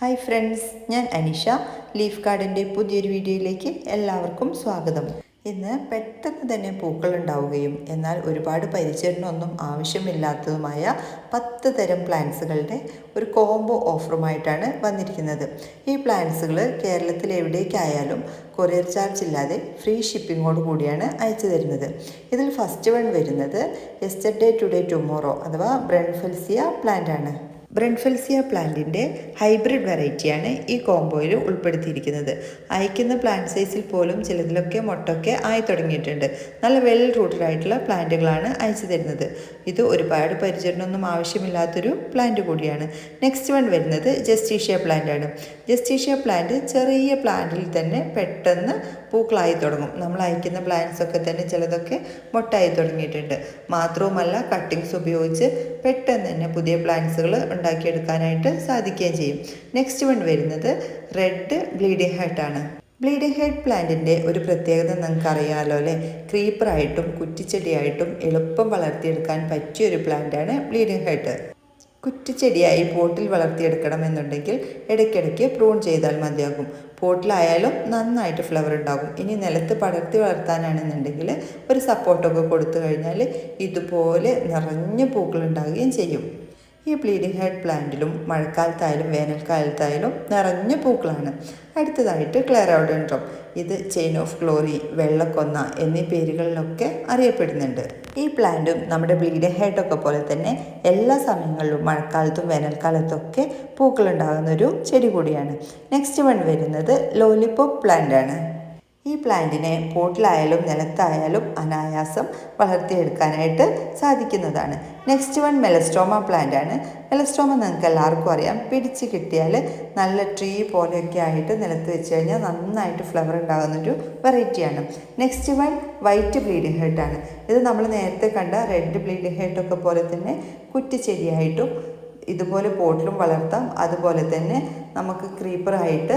Hi friends ഞാൻ Anisha. Leaf ഗാർഡന്റെ പുതിയൊരു വീഡിയോയിലേക്ക് എല്ലാവർക്കും സ്വാഗതം. ഇന്ന് പെട്ടെന്ന് തന്നെ പൂക്കൾ ഉണ്ടാവുകയും എന്നാൽ ഒരുപാട് പരിചരണമൊന്നും ആവശ്യമില്ലാത്തതുമായ പത്ത് തരം പ്ലാന്റ്സുകളുടെ ഒരു കോംബോ ഓഫറുമായിട്ടാണ് വന്നിരിക്കുന്നത്. ഈ പ്ലാന്റ്സുകൾ കേരളത്തിൽ എവിടേക്കായാലും കൊറിയർ ചാർജ് ഇല്ലാതെ ഫ്രീ ഷിപ്പിങ്ങോട് കൂടിയാണ് അയച്ചു തരുന്നത്. ഇതിൽ ഫസ്റ്റ് വൺ വരുന്നത് എസ്റ്റർഡേ ടുഡേ ടുമോറോ അഥവാ ബ്രൺഫെൽസിയ പ്ലാന്റ് ആണ്. ബ്രൺഫെൽസിയ പ്ലാന്റിന്റെ ഹൈബ്രിഡ് വെറൈറ്റിയാണ് ഈ കോംബോയിൽ ഉൾപ്പെടുത്തിയിരിക്കുന്നത്. അയക്കുന്ന പ്ലാന്റ് സൈസിൽ പോലും ചിലതിലൊക്കെ മൊട്ടൊക്കെ ആയി തുടങ്ങിയിട്ടുണ്ട്. നല്ല വെൽ റൂട്ടഡ് ആയിട്ടുള്ള പ്ലാന്റുകളാണ് അയച്ചു തരുന്നത്. ഇത് ഒരുപാട് പരിചരണമൊന്നും ആവശ്യമില്ലാത്തൊരു പ്ലാന്റ് കൂടിയാണ്. നെക്സ്റ്റ് വൺ വരുന്നത് ജസ്റ്റീഷ്യ പ്ലാന്റ് ആണ് ജസ്റ്റീഷ്യ പ്ലാന്റ് ചെറിയ പ്ലാന്റിൽ തന്നെ പെട്ടെന്ന് പൂക്കളായി തുടങ്ങും. നമ്മൾ അയക്കുന്ന പ്ലാന്റ്സ് ഒക്കെ തന്നെ ചിലതൊക്കെ മൊട്ടായി തുടങ്ങിയിട്ടുണ്ട്. മാത്രവുമല്ല കട്ടിങ്സ് ഉപയോഗിച്ച് പെട്ടെന്ന് തന്നെ പുതിയ പ്ലാന്റ്സുകൾ ഉണ്ടാക്കിയെടുക്കാനായിട്ട് സാധിക്കുകയും ചെയ്യും. നെക്സ്റ്റ് വൺ വരുന്നത് റെഡ് ബ്ലീഡിംഗ് ഹെഡ് ആണ്. ബ്ലീഡിംഗ് ഹെഡ് പ്ലാന്റിന്റെ ഒരു പ്രത്യേകത നിങ്ങൾക്ക് അറിയാമല്ലോ അല്ലേ ക്രീപ്പറായിട്ടും കുറ്റിച്ചെടിയായിട്ടും എളുപ്പം വളർത്തിയെടുക്കാൻ പറ്റിയ ഒരു പ്ലാന്റാണ് ബ്ലീഡിംഗ് ഹെഡ് കുറ്റിച്ചെടിയായി പോട്ടിൽ വളർത്തിയെടുക്കണമെന്നുണ്ടെങ്കിൽ ഇടയ്ക്കിടയ്ക്ക് പ്രൂൺ ചെയ്താൽ മതിയാകും. പോട്ടിലായാലും നന്നായിട്ട് ഫ്ലവർ ഉണ്ടാകും. ഇനി നിലത്ത് പടർത്തി വളർത്താനാണെന്നുണ്ടെങ്കിൽ ഒരു സപ്പോർട്ടൊക്കെ കൊടുത്തു കഴിഞ്ഞാൽ ഇതുപോലെ നിറഞ്ഞ പൂക്കൾ ഉണ്ടാവുകയും ചെയ്യും. ഈ ബ്ലീഡിംഗ് ഹെഡ് പ്ലാന്റിലും മഴക്കാലത്തായാലും വേനൽക്കാലത്തായാലും നിറഞ്ഞ പൂക്കളാണ്. അടുത്തതായിട്ട് ക്ലെറോഡൻഡ്രം. ഇത് ചെയിൻ ഓഫ് ഗ്ലോറി വെള്ളക്കൊന്ന എന്നീ പേരുകളിലൊക്കെ അറിയപ്പെടുന്നുണ്ട്. ഈ പ്ലാന്റും നമ്മുടെ ബ്ലീഡിംഗ് ഹെഡൊക്കെ പോലെ തന്നെ എല്ലാ സമയങ്ങളിലും മഴക്കാലത്തും വേനൽക്കാലത്തൊക്കെ പൂക്കളുണ്ടാകുന്ന ഒരു ചെടി കൂടിയാണ്. നെക്സ്റ്റ് വൺ വരുന്നത് ലോലിപോപ്പ് പ്ലാന്റ് ആണ് ഈ പ്ലാന്റിനെ പോട്ടിലായാലും നിലത്തായാലും അനായാസം വളർത്തിയെടുക്കാനായിട്ട് സാധിക്കുന്നതാണ്. നെക്സ്റ്റ് വൺ മെലസ്ട്രോമ പ്ലാന്റ് ആണ്. മെലസ്ട്രോമ നിങ്ങൾക്ക് എല്ലാവർക്കും അറിയാം. പിടിച്ച് കിട്ടിയാൽ നല്ല ട്രീ പോലെയൊക്കെ ആയിട്ട് നിലത്ത് വെച്ച് കഴിഞ്ഞാൽ നന്നായിട്ട് ഫ്ലവർ ഉണ്ടാകുന്നൊരു വെറൈറ്റിയാണ് നെക്സ്റ്റ് വൺ വൈറ്റ് ബ്ലീഡിംഗ് ആണ്. ഇത് നമ്മൾ നേരത്തെ കണ്ട റെഡ് ബ്ലീഡിംഗ് ഹെഡൊക്കെ പോലെ തന്നെ കുറ്റിച്ചെടിയായിട്ടും ഇതുപോലെ പോട്ടിലും വളർത്താം. അതുപോലെ തന്നെ നമുക്ക് ക്രീപ്പറായിട്ട്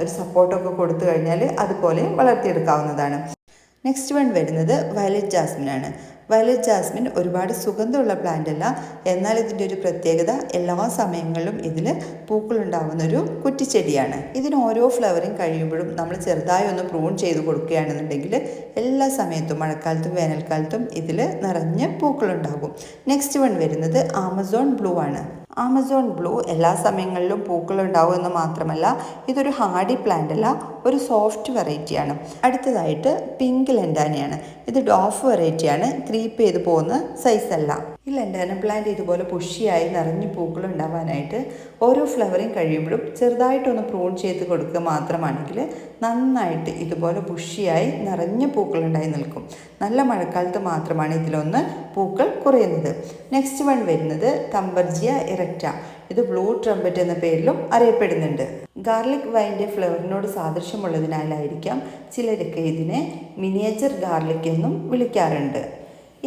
ഒരു സപ്പോർട്ടൊക്കെ കൊടുത്തു കഴിഞ്ഞാൽ അതുപോലെ വളർത്തിയെടുക്കാവുന്നതാണ്. നെക്സ്റ്റ് വൺ വരുന്നത് വയലറ്റ് ജാസ്മിൻ ആണ്. വയലറ്റ് ജാസ്മിൻ ഒരുപാട് സുഗന്ധമുള്ള പ്ലാന്റ് അല്ല. എന്നാൽ ഇതിന്റെ ഒരു പ്രത്യേകത എല്ലാ സമയങ്ങളിലും ഇതിൽ പൂക്കളുണ്ടാവുന്ന ഒരു കുറ്റിച്ചെടിയാണ്. ഇതിന് ഓരോ ഫ്ലവറിങ് കഴിയുമ്പോഴും നമ്മൾ ചെറുതായി ഒന്ന് പ്രൂൺ ചെയ്ത് കൊടുക്കുകയാണെന്നുണ്ടെങ്കിൽ എല്ലാ സമയത്തും മഴക്കാലത്തും വേനൽക്കാലത്തും ഇതിൽ നിറഞ്ഞ് പൂക്കളുണ്ടാകും. നെക്സ്റ്റ് വൺ വരുന്നത് ആമസോൺ ബ്ലൂ ആണ്. ആമസോൺ ബ്ലൂ എല്ലാ സമയങ്ങളിലും പൂക്കളുണ്ടാവും എന്ന് മാത്രമല്ല ഇതൊരു ഹാർഡി പ്ലാന്റ് അല്ല ഒരു സോഫ്റ്റ് വെറൈറ്റിയാണ് അടുത്തതായിട്ട് പിങ്ക് ലെൻഡാനയാണ് ഇത് ഡോഫ് വെറൈറ്റിയാണ് ക്രീപ്പ് ചെയ്ത് പോകുന്ന സൈസല്ല ഈ ലെൻഡാന പ്ലാന്റ് ഇതുപോലെ പുഷിയായി നിറഞ്ഞു പൂക്കൾ ഉണ്ടാവാനായിട്ട് ഓരോ ഫ്ലവറിങ് കഴിയുമ്പോഴും ചെറുതായിട്ടൊന്ന് പ്രൂൺ ചെയ്ത് കൊടുക്കുക മാത്രമാണെങ്കിൽ നന്നായിട്ട് ഇതുപോലെ പുഷിയായി നിറഞ്ഞ പൂക്കൾ ഉണ്ടായി നിൽക്കും. നല്ല മഴക്കാലത്ത് മാത്രമാണ് ഇതിലൊന്ന് പൂക്കൾ കുറയുന്നത്. നെക്സ്റ്റ് വൺ വരുന്നത് തമ്പർജിയ ഇറക്റ്റ ഇത് ബ്ലൂ ട്രംപറ്റ് എന്ന പേരിലും അറിയപ്പെടുന്നുണ്ട്. ഗാർലിക് വൈന്റെ ഫ്ലവറിനോട് സാദൃശ്യമുള്ളതിനാലായിരിക്കാം ചിലരൊക്കെ ഇതിനെ മിനിയേച്ചർ ഗാർലിക് എന്നും വിളിക്കാറുണ്ട്.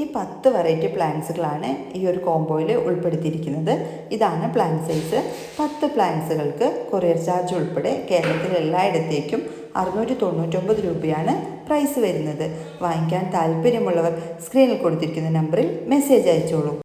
ഈ പത്ത് വെറൈറ്റി പ്ലാന്റ്സുകളാണ് ഈ ഒരു കോംബോയിൽ ഉൾപ്പെടുത്തിയിരിക്കുന്നത്. ഇതാണ് പ്ലാന്റ് സൈസ് പത്ത് പ്ലാന്റ്സുകൾക്ക് കൊറിയർ ചാർജ് ഉൾപ്പെടെ കേരളത്തിലെ എല്ലായിടത്തേക്കും അറുന്നൂറ്റി തൊണ്ണൂറ്റൊമ്പത് രൂപയാണ് പ്രൈസ് വരുന്നത്. വാങ്ങിക്കാൻ താല്പര്യമുള്ളവർ സ്ക്രീനിൽ കൊടുത്തിരിക്കുന്ന നമ്പറിൽ മെസ്സേജ് അയച്ചോളൂ.